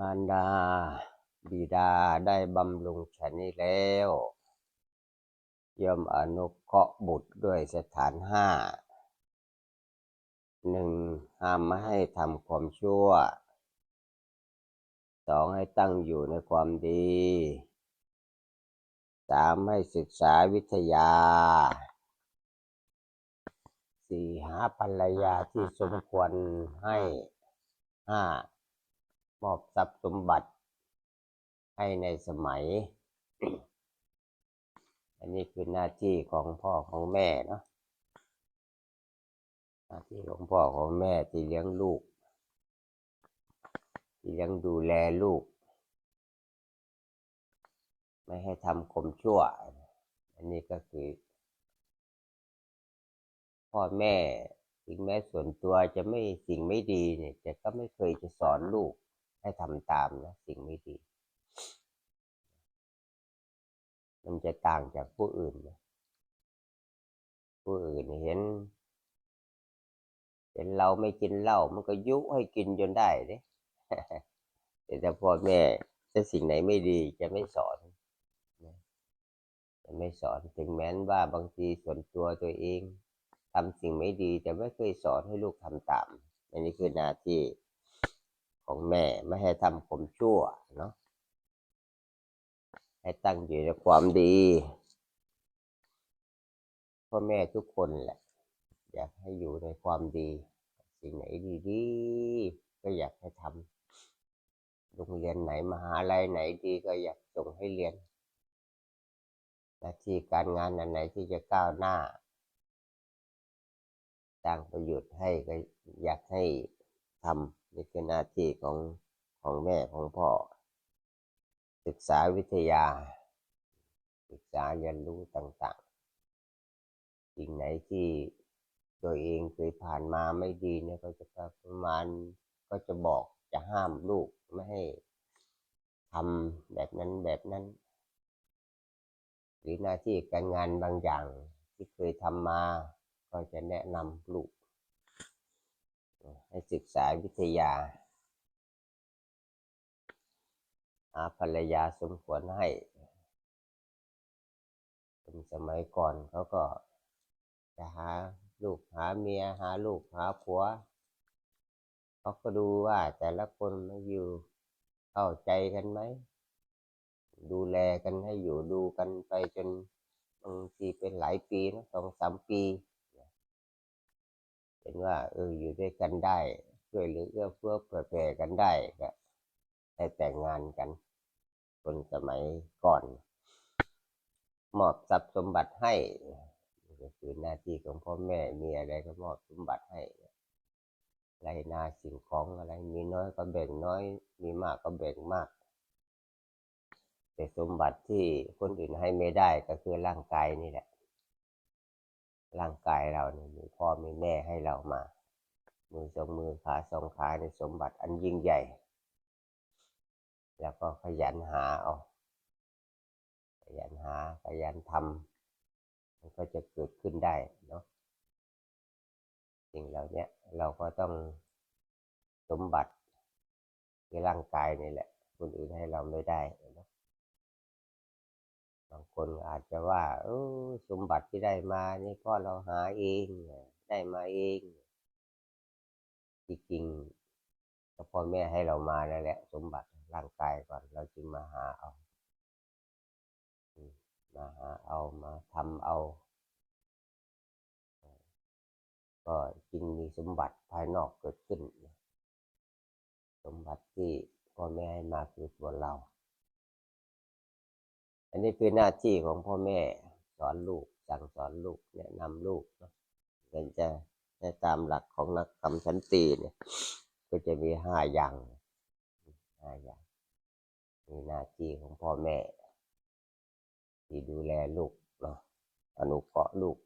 มารดา บิดาได้บำรุงฉันนี้แล้วย่อมอนุเคราะห์บุตรด้วยสถานห้าหนึ่งห้ามไม่ให้ทำความชั่วสองให้ตั้งอยู่ในความดีสามให้ศึกษาวิทยาสี่หาภรรยาที่สมควรให้ห้า มอบทรัพย์สมบัติให้ในสมัย อันนี้คือหน้าที่ของพ่อของแม่เนาะหน้าที่ของพ่อของแม่ที่เลี้ยงลูก ที่เลี้ยงดูแลลูก ไม่ให้ทำคมชั่ว อันนี้ก็คือ พ่อแม่ถึงแม้ส่วนตัวจะไม่สิ่งไม่ดีเนี่ยแต่ก็ไม่เคยจะสอนลูก ให้ทำตามนะสิ่งไม่ดี มันจะต่างจากผู้อื่นนะผู้อื่นเห็นเป็นเราไม่กินเหล้ามันก็ยุให้กินจนได้เด้แต่พ่อแม่ถ้าสิ่งไหนไม่ดีจะไม่สอนจะไม่สอนถึงแม้นว่าบางทีส่วนตัวตัวเองทำสิ่งไม่ดีแต่ไม่เคยสอนให้ลูกทำตามอันนี้คือหน้าที่ ของแม่ไม่ให้ทำผมชั่วเนาะให้ตั้งอยู่ในความดีพ่อแม่ทุกคนแหละ อยากให้อยู่ในความดี สิ่งไหนดีๆก็อยากให้ทำโรงเรียนไหนมหาลัยไหนดีก็อยากส่งให้เรียนหน้าที่การงานอันไหนที่จะก้าวหน้าสร้างประโยชน์ให้ก็อยากให้ ทำนี่คือหน้าที่ของของแม่ของพ่อ ศึกษาวิทยา ศึกษาเรียนรู้ต่างๆ สิ่งไหนที่ตัวเองเคยผ่านมาไม่ดีเนี่ยก็จะประมาณก็จะบอกจะห้ามลูกไม่ให้ทำแบบนั้นแบบนั้น หรือหน้าที่การงานบางอย่างที่เคยทำมา ก็จะแนะนำลูก ให้ศึกษาวิทยาหาภรรยาสมควรให้เป็นสมัยก่อนเขาก็จะหาลูกหาเมียหาลูกหาผัวเขาก็ดูว่าแต่ละคนมาอยู่เข้าใจกันไหม ดูแลกันให้อยู่ดูกันไปจนบางทีเป็นหลายปีนะสองสามปี เห็นว่าเอออยู่ด้วยกันได้ช่วยเหลือเอื้อเฟื้อเผื่อแผ่กันได้ก็ได้แต่งงานกัน คนสมัยก่อน มอบทรัพย์สมบัติให้ก็คือหน้าที่ของพ่อแม่มีอะไรก็มอบสมบัติให้ไรนาสิ่งของอะไรมีน้อยก็แบ่งน้อย มีมากก็แบ่งมาก แต่สมบัติที่คนอื่นให้ไม่ได้ก็คือร่างกายนี่แหละ ร่างกายเราเนี่ยมีพ่อมีแม่ให้เรามา มือสองมือขาสองขาในสมบัติอันยิ่งใหญ่ แล้วก็ขยันหาเอาขยันหาขยันทำมันก็จะเกิดขึ้นได้เนาะสิ่งเหล่านี้เราก็ต้องสมบัติในร่างกายนี่แหละ คนอื่นให้เราไม่ได้เนาะ บางคนอาจจะว่าเออสมบัติที่ได้มานี่พ่อเราหาเองได้มาเองจริงก็พ่อแม่ให้เรามานั่นแหละ สมบัติร่างกายก่อน เราจึงมาหาเอามมาหาเอามาทำเอา ก็จึงมีสมบัติภายนอกเกิดขึ้น สมบัติที่พ่อแม่ให้มาคือตัวเรา อันนี้คือหน้าที่ของพ่อแม่สอนลูกสั่งสอนลูกแนะนำลูกเนาะมันจะในตามหลักของนักคำชั้นตีเนี่ย ก็จะมีห้าอย่างห้าอย่างมีหน้าที่ของพ่อแม่ ที่ดูแลลูกเนาะอนุเคราะห์ลูก